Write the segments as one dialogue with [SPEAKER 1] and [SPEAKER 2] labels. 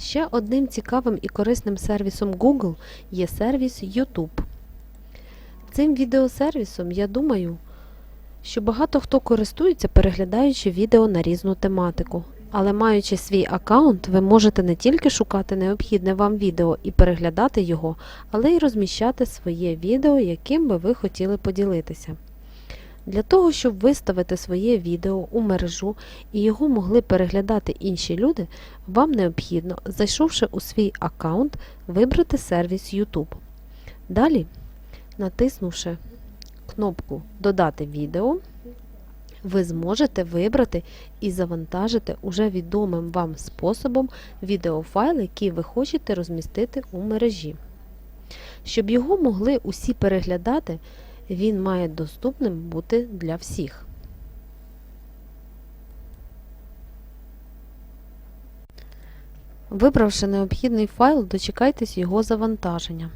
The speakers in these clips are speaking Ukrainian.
[SPEAKER 1] Ще одним цікавим і корисним сервісом Google є сервіс YouTube. Цим відеосервісом, я думаю, що багато хто користується, переглядаючи відео на різну тематику. Але маючи свій аккаунт, ви можете не тільки шукати необхідне вам відео і переглядати його, але й розміщати своє відео, яким би ви хотіли поділитися. Для того, щоб виставити своє відео у мережу і його могли переглядати інші люди, вам необхідно, зайшовши у свій аккаунт, вибрати сервіс YouTube. Далі, натиснувши кнопку Додати відео, ви зможете вибрати і завантажити уже відомим вам способом відеофайл, який ви хочете розмістити у мережі. Щоб його могли усі переглядати, він має доступним бути для всіх. Вибравши необхідний файл, дочекайтесь його завантаження.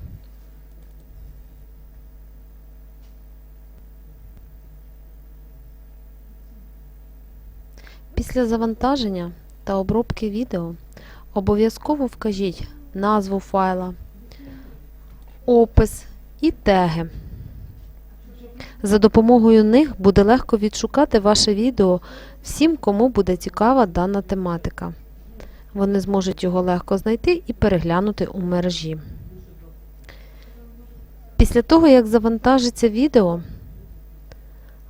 [SPEAKER 1] Після завантаження та обробки відео обов'язково вкажіть назву файла, опис і теги. За допомогою них буде легко відшукати ваше відео всім, кому буде цікава дана тематика. Вони зможуть його легко знайти і переглянути у мережі. Після того, як завантажиться відео,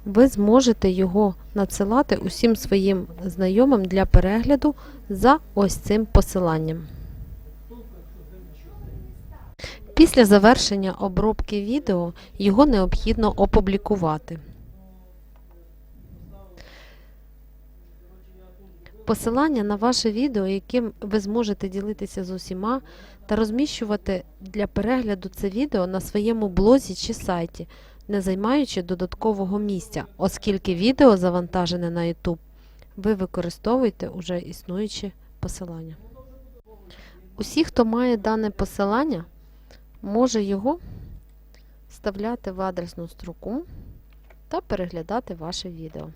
[SPEAKER 1] ви зможете його надсилати усім своїм знайомим для перегляду за ось цим посиланням. Після завершення обробки відео його необхідно опублікувати. Посилання на ваше відео, яким ви зможете ділитися з усіма та розміщувати для перегляду це відео на своєму блозі чи сайті, не займаючи додаткового місця, оскільки відео завантажене на YouTube, ви використовуєте уже існуючі посилання. Усі, хто має дане посилання, може його вставляти в адресну строку та переглядати ваше відео.